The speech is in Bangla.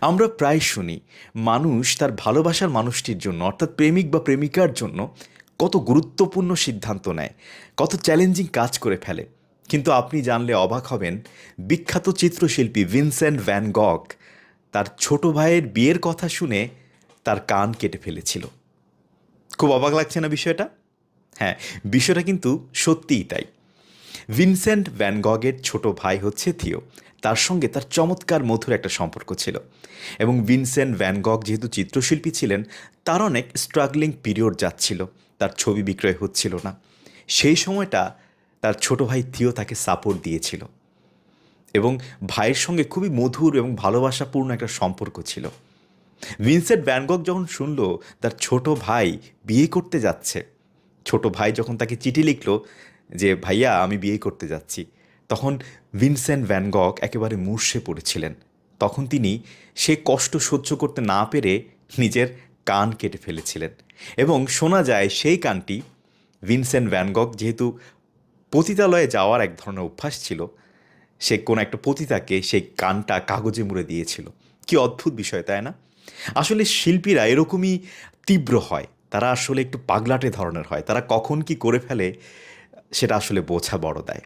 আমরা প্রায় শুনি, মানুষ তার ভালোবাসার মানুষটির জন্য, অর্থাৎ প্রেমিক বা প্রেমিকার জন্য কত গুরুত্বপূর্ণ সিদ্ধান্ত নেয়, কত চ্যালেঞ্জিং কাজ করে ফেলে। কিন্তু আপনি জানলে অবাক হবেন, বিখ্যাত চিত্রশিল্পী ভিনসেন্ট ভ্যান গক তার ছোট ভাইয়ের বিয়ের কথা শুনে তার কান কেটে ফেলেছিল। খুব অবাক লাগছে না বিষয়টা? হ্যাঁ বিষয়টা কিন্তু সত্যিই তাই। ভিনসেন্ট ভ্যান গগের ছোট ভাই হচ্ছে থিও। তার সঙ্গে তার চমৎকার মধুর একটা সম্পর্ক ছিল। এবং ভিনসেন্ট ভ্যান গগ যেহেতু চিত্রশিল্পী ছিলেন, তার অনেক স্ট্রাগলিং পিরিয়ড যাচ্ছিল, তার ছবি বিক্রয় হচ্ছিল না। সেই সময়টা তার ছোট ভাই থিও তাকে সাপোর্ট দিয়েছিল। এবং ভাইয়ের সঙ্গে খুবই মধুর এবং ভালোবাসাপূর্ণ একটা সম্পর্ক ছিল। ভিনসেন্ট ভ্যানগক যখন শুনল, তার ছোট ভাই বিয়ে করতে যাচ্ছে, ছোট ভাই যখন তাকে চিঠি লিখলো যে, ভাইয়া, আমি বিয়ে করতে যাচ্ছি। তখন ভিনসেন্ট ভ্যানগক একেবারে মূর্ষে পড়েছিলেন। তখন তিনি সে কষ্ট সহ্য করতে না পেরে নিজের কান কেটে ফেলেছিলেন। এবং শোনা যায় সেই কানটি ভিনসেন্ট ভ্যানগক যেহেতু পতিতালয়ে যাওয়ার এক ধরনের অভ্যাস ছিল, সে কোনো একটা পতিতাকে সেই কানটা কাগজে মুড়ে দিয়েছিল। কি অদ্ভুত বিষয়, তাই না? আসলে শিল্পীরা এরকমই তীব্র হয়। তারা আসলে একটু পাগলাটে ধরনের হয়। তারা কখন কি করে ফেলে সেটা আসলে বোঝা বড় দেয়।